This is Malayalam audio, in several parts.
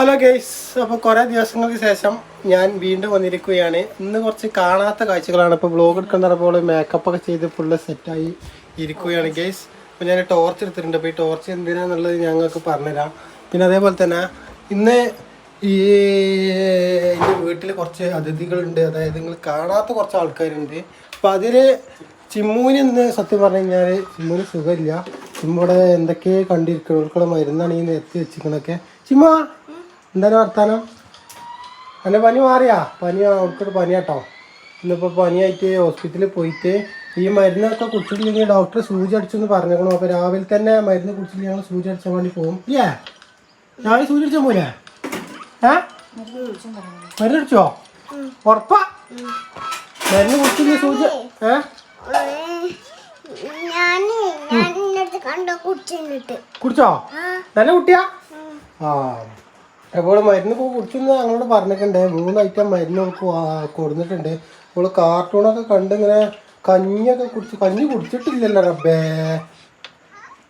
ഹലോ ഗെയ്സ് അപ്പോൾ കുറേ ദിവസങ്ങൾക്ക് ശേഷം ഞാൻ വീണ്ടും വന്നിരിക്കുകയാണ്. ഇന്ന് കുറച്ച് കാണാത്ത കാഴ്ചകളാണ്. ഇപ്പോൾ വ്ലോഗ് എടുക്കുന്നപ്പോൾ മേക്കപ്പ് ഒക്കെ ചെയ്ത് ഫുള്ള് സെറ്റായി ഇരിക്കുകയാണ് ഗെയ്സ് അപ്പോൾ ഞാൻ ടോർച്ച് എടുത്തിട്ടുണ്ട്. അപ്പോൾ ഈ ടോർച്ച് എന്തിനാന്നുള്ളത് ഞങ്ങൾക്ക് പറഞ്ഞുതരാം. പിന്നെ അതേപോലെ തന്നെ ഇന്ന് ഈ എന്റെ വീട്ടിൽ കുറച്ച് അതിഥികളുണ്ട്. അതായത് നിങ്ങൾ കാണാത്ത കുറച്ച് ആൾക്കാരുണ്ട്. അപ്പോൾ അതിൽ ചിമ്മൂന് ഇന്ന് സത്യം പറഞ്ഞു കഴിഞ്ഞാൽ ചിമ്മൂന് സുഖമില്ല. ചിമ്മൂടെ എന്തൊക്കെ കണ്ടിരിക്കണം. മരുന്നാണ് ഈ എത്തി വെച്ചിരിക്കണൊക്കെ ചിമ്മ എന്താണ് വർത്താനം? അല്ല പനി മാറിയാ? പനി അവർക്കൊരു പനിയാട്ടോ. ഇന്നിപ്പോൾ പനിയായിട്ട് ഹോസ്പിറ്റലിൽ പോയിട്ട് ഈ മരുന്നൊക്കെ കുടിച്ചിട്ടില്ലെങ്കിൽ ഡോക്ടർ സൂചി അടിച്ചെന്ന് പറഞ്ഞേക്കണം. അപ്പോൾ രാവിലെ തന്നെ മരുന്ന് കുടിച്ചിട്ട് ഞങ്ങൾ സൂചി അടിച്ചാൽ വേണ്ടി പോകും. ഇല്ലേ? രാവിലെ സൂചി അടിച്ചാൽ പോലെ ഏ? മരുന്ന് അടിച്ചോ ഉറപ്പാ? മരുന്ന് കുടിച്ചില്ലേ സൂചി ഏ? കുടിച്ചോ? നല്ല കുട്ടിയാ? ആ. അപ്പോൾ മരുന്ന് പോ കുടിച്ചെന്ന് ഞങ്ങളോട് പറഞ്ഞിട്ടുണ്ട്. മൂന്ന് ഐറ്റം മരുന്ന് കൊടുത്തിട്ടുണ്ട്. അവൾ കാർട്ടൂണൊക്കെ കണ്ട് ഇങ്ങനെ കഞ്ഞിയൊക്കെ കുടിച്ച് കഞ്ഞി കുടിച്ചിട്ടില്ലല്ലോ റബ്ബേ.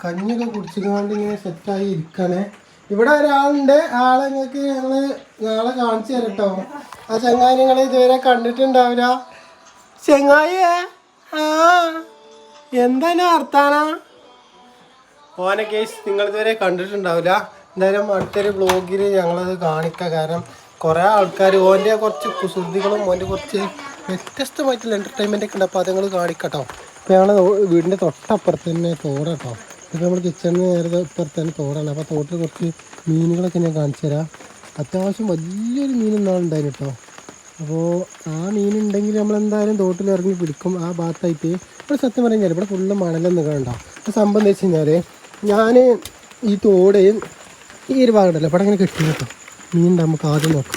കഞ്ഞിയൊക്കെ കുടിച്ചുകൊണ്ട് ഇങ്ങനെ സെറ്റായി ഇരിക്കണേ. ഇവിടെ ഒരാളുണ്ട്. ആളെ നിങ്ങൾക്ക് ഞങ്ങൾ നാളെ കാണിച്ചു തരട്ടോ. ആ ചെങ്ങായി നിങ്ങൾ ഇതുവരെ കണ്ടിട്ടുണ്ടാവില്ല? ചെങ്ങായിയേ? ആ എന്താണ് വർത്താനാ? ഓനെ കേസ് നിങ്ങൾ ഇതുവരെ കണ്ടിട്ടുണ്ടാവില്ല. എന്തായാലും അടുത്തൊരു ബ്ലോഗിൽ ഞങ്ങളത് കാണിക്കുക കാരണം കുറേ ആൾക്കാർ ഓന്റെ കുറച്ച് കുസൃതികളും ഓന്റെ കുറച്ച് വ്യത്യസ്തമായിട്ടുള്ള എന്റർടൈൻമെന്റ് ഒക്കെ ഉണ്ട്. അപ്പോൾ അതുങ്ങൾ കാണിക്കട്ടോ. അപ്പോൾ ഞങ്ങൾ വീടിന്റെ തൊട്ടപ്പുറത്ത് തന്നെ തോടാട്ടോ. ഇപ്പോൾ നമ്മൾ കിച്ചണിന് നേരെ ഇപ്പുറത്ത് തന്നെ തോടാണ്. അപ്പോൾ തോട്ടിൽ കുറച്ച് മീനുകളൊക്കെ ഞാൻ കാണിച്ചു തരാം. അത്യാവശ്യം വലിയൊരു മീൻ ഇന്നാളുണ്ടായിരുന്നു കേട്ടോ അപ്പോൾ ആ മീനുണ്ടെങ്കിൽ നമ്മൾ എന്തായാലും തോട്ടിൽ ഇറങ്ങി പിടിക്കും. ആ ഭാഗത്തായിട്ട് ഇവിടെ സത്യം പറഞ്ഞാൽ ഇവിടെ ഫുള്ള് മണലൊന്നും കണ്ടോ അപ്പോൾ സംഭവം എന്ന് വെച്ച് കഴിഞ്ഞാൽ ഞാൻ ഈ തോട് ഈ ഒരു ഭാഗം ഉണ്ടല്ലോ. ഇവിടെ അങ്ങനെ കിട്ടി കേട്ടോ. മീൻ നമുക്ക് ആദ്യം നോക്കാം.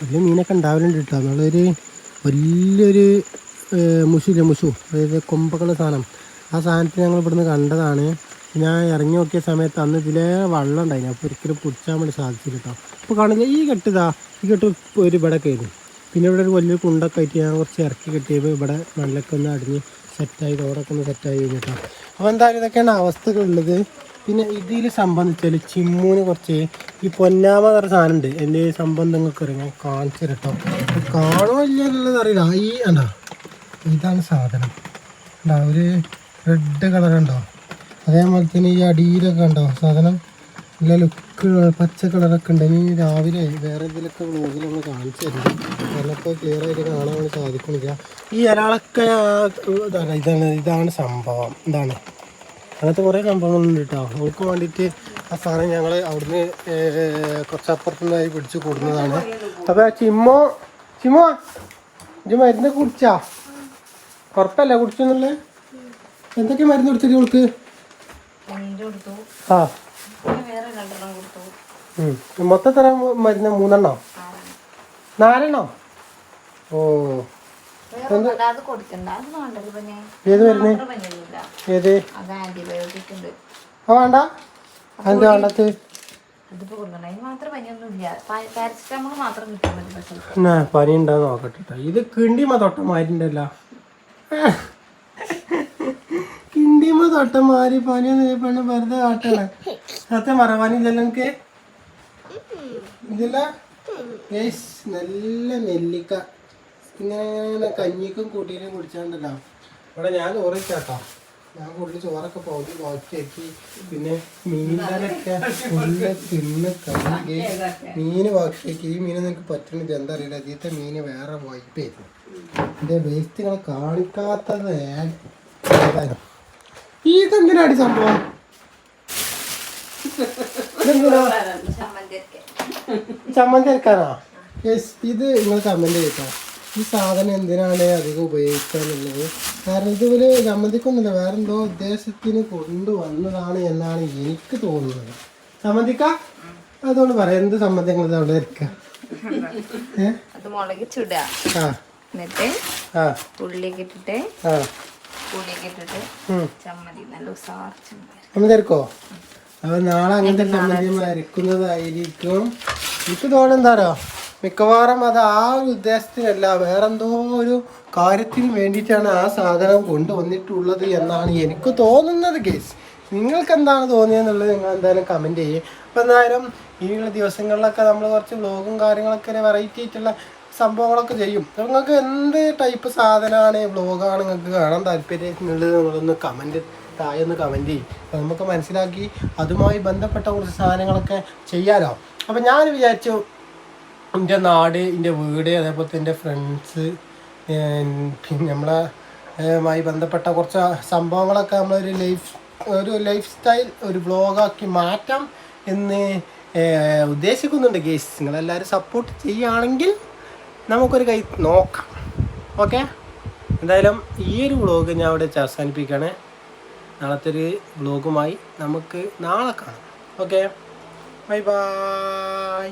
വലിയ മീനൊക്കെ ഉണ്ടാവലുണ്ട് കേട്ടോ. നമ്മളൊരു വലിയൊരു മുഷില്ല മുഷു? അതായത് കൊമ്പക്കുള്ള സാധനം. ആ സാധനത്തിന് ഞങ്ങൾ ഇവിടുന്ന് കണ്ടതാണ്. ഞാൻ ഇറങ്ങി നോക്കിയ സമയത്ത് അന്ന് ഇതിലെ വെള്ളം ഉണ്ടായിരുന്നു അപ്പോൾ ഒരിക്കലും പിടിച്ചാൻ വേണ്ടി സാധിച്ചില്ല കേട്ടോ. അപ്പോൾ കാണില്ല ഈ കെട്ടിതാ ഈ കെട്ട് ഒരു ഇവിടെ കയറി പിന്നെ ഇവിടെ ഒരു വലിയൊരു കുണ്ടൊക്കെ ആയിട്ട് ഞാൻ കുറച്ച് ഇറക്കി കെട്ടിയപ്പോൾ ഇവിടെ മണ്ണിലൊക്കെ ഒന്ന് അടിഞ്ഞ് സെറ്റായി തോടൊക്കെ ഒന്ന് സെറ്റായി കഴിഞ്ഞിട്ടോ അപ്പോൾ എന്തായാലും ഇതൊക്കെയാണ് അവസ്ഥകളുള്ളത് പിന്നെ ഇതിൽ സംബന്ധിച്ചാൽ ചിമ്മൂന് കുറച്ച് ഈ പൊന്നാമ എന്ന് പറഞ്ഞ സാധനം ഉണ്ട് എന്റെ സംബന്ധങ്ങൾക്ക് അറിയാം. ഞാൻ കാണിച്ചു കേട്ടോ കാണുമോ ഇല്ല എന്നുള്ളത് അറിയില്ല. ഈ അണ്ടാ ഇതാണ് സാധനം. ഉണ്ടാ ഒരു റെഡ് കളർ ഉണ്ടോ? അതേപോലെ തന്നെ ഈ അടിയിലൊക്കെ ഉണ്ടോ സാധനം നല്ല ലുക്ക് പച്ച കളറൊക്കെ ഉണ്ട്. ഇനി രാവിലെ വേറെ ഇതിലൊക്കെ വ്ളോഗിൽ നമ്മൾ കാണിച്ചു തരും. കാരണം ക്ലിയർ ആയിട്ട് കാണാൻ സാധിക്കുന്നില്ല. ഈ ഒരാളൊക്കെ ഇതാണ് ഇതാണ് ഇതാണ് സംഭവം. ഇതാണ്. അങ്ങനത്തെ കുറേ സംഭവങ്ങളുണ്ട് കേട്ടോ അവൾക്ക് വേണ്ടിയിട്ട് ആ സാധനം ഞങ്ങൾ അവിടുന്ന് ഏർ, കുറച്ച് അപ്പുറത്തുനിന്നായി പിടിച്ച് കൊടുക്കുന്നതാണ് അപ്പോൾ ചിമ്മോ ചിമ്മോ ഇത് മരുന്ന് കുടിച്ചാ? കുറപ്പല്ല കുടിച്ചെന്നുള്ളത് എന്തൊക്കെ മരുന്ന് കുടിച്ചത് ഇവൾക്ക് ആ. മൊത്തം തരം മരുന്ന്? മൂന്നെണ്ണോ? നാലെണ്ണോ? ഓ. ഏത് മരുന്ന് ഏത്? ആ വേണ്ട. എന്നാ പനി ഉണ്ടാ നോക്കട്ടെ. ഇത് കിണ്ടിമ തൊട്ടമാരിണ്ടല്ലോ കിണ്ടിമ തൊട്ടമാരി പനി പെണ്ണ് വെറുതെ കാട്ടണേ. സത്യം പറ പനി ഇല്ലല്ലോ എനിക്ക് ഇതില്ല നല്ല നെല്ലിക്ക. ഇങ്ങനെ കഞ്ഞിക്കും കൂട്ടീനും കുടിച്ചാണ്ടല്ലോ. ഇവിടെ ഞാൻ ഓറിച്ചാട്ടോ ഞാൻ കൂടുതൽ ചോറൊക്കെ പോകും ബാക്കിയാക്കി പിന്നെ മീനൊക്കെ ഫുള്ള് തിന്ന് കഴുകി മീന് ബാക്കിയാക്കി. ഈ മീൻ നിനക്ക് പറ്റുന്നില്ല. എന്താ അറിയില്ല. അതീത്തെ മീന് വേറെ വൈപ്പ് എന്റെ വേസ്റ്റ് വേസ്റ്റുകളെ കാണിക്കാത്തത് ഈതെന്തിനാടി ഇതെന്തിനാടി സംഭവം? ഇതെന്തിനാ? ചമ്മന്തി അരക്കാനാ? യെസ് ഇത് നിങ്ങൾ കമന്റ് ചെയ്തോ ഈ സാധനം എന്തിനാണ് അധികം ഉപയോഗിക്കാൻ എന്നുള്ളത് കാരണം ഇതുപോലെ ചമ്മന്തിക്കൊന്നുമില്ല വേറെ എന്തോ ഉദ്ദേശത്തിന് കൊണ്ടുവന്നതാണ് എന്നാണ് എനിക്ക് തോന്നുന്നത്. ചമ്മന്തിക്ക അതുകൊണ്ട് പറയാം എന്ത് ചമ്മന്തി അവിടെ ഇരിക്കുക അത് മുളക് ചുടുക ആ. എന്നിട്ട് ആ. ഉള്ളിയൊക്കെ ഇട്ടിട്ട് ആ. പുളിയൊക്കെ ഇട്ടിട്ട് ഉം. ചമ്മന്തി നല്ല ഉസാർ ചമ്മന്തി ചമ്മന്തി അപ്പൊ നാളെ അങ്ങനത്തെ ചമ്മന്തി മരിക്കുന്നതായിരിക്കും എനിക്ക് തോന്നുന്നത് എന്താ പറയുക മിക്കവാറും അത് ആ ഒരു ഉദ്ദേശത്തിനല്ല വേറെന്തോ ഒരു കാര്യത്തിന് വേണ്ടിയിട്ടാണ് ആ സാധനം കൊണ്ടുവന്നിട്ടുള്ളത് എന്നാണ് എനിക്ക് തോന്നുന്നത് കേസ് നിങ്ങൾക്ക് എന്താണ് തോന്നിയെന്നുള്ളത് നിങ്ങൾ എന്തായാലും കമന്റ് ചെയ്യും. അപ്പോൾ എന്തായാലും ഇനിയുള്ള ദിവസങ്ങളിലൊക്കെ നമ്മൾ കുറച്ച് വ്ലോഗും കാര്യങ്ങളൊക്കെ വെറൈറ്റി ആയിട്ടുള്ള സംഭവങ്ങളൊക്കെ ചെയ്യും. നിങ്ങൾക്ക് എന്ത് ടൈപ്പ് സാധനമാണ് വ്ലോഗാണ് നിങ്ങൾക്ക് കാണാൻ താല്പര്യം എന്നുള്ളത് നിങ്ങളൊന്ന് കമന്റ് താഴെ ഒന്ന് കമന്റ് ചെയ്യും. നമുക്ക് മനസ്സിലാക്കി അതുമായി ബന്ധപ്പെട്ട കുറച്ച് സാധനങ്ങളൊക്കെ ചെയ്യാലോ. അപ്പോൾ ഞാൻ വിചാരിച്ചു എന്റെ നാട് എന്റെ വീട് അതേപോലെ എന്റെ ഫ്രണ്ട്സ് പിന്നെ നമ്മളെ ബന്ധപ്പെട്ട കുറച്ച് സംഭവങ്ങളൊക്കെ നമ്മളൊരു ലൈഫ് ഒരു ലൈഫ് സ്റ്റൈൽ ഒരു വ്ളോഗാക്കി മാറ്റാം എന്ന് ഉദ്ദേശിക്കുന്നുണ്ട് ഗേസ് നിങ്ങളെല്ലാവരും സപ്പോർട്ട് ചെയ്യുകയാണെങ്കിൽ നമുക്കൊരു കൈ നോക്കാം. ഓക്കെ എന്തായാലും ഈ ഒരു വ്ളോഗ് ഞാൻ വെച്ച് അവസാനിപ്പിക്കുകയാണ്. നാളത്തെ ഒരു വ്ളോഗുമായി നമുക്ക് നാളെ കാണാം. Okay bye bye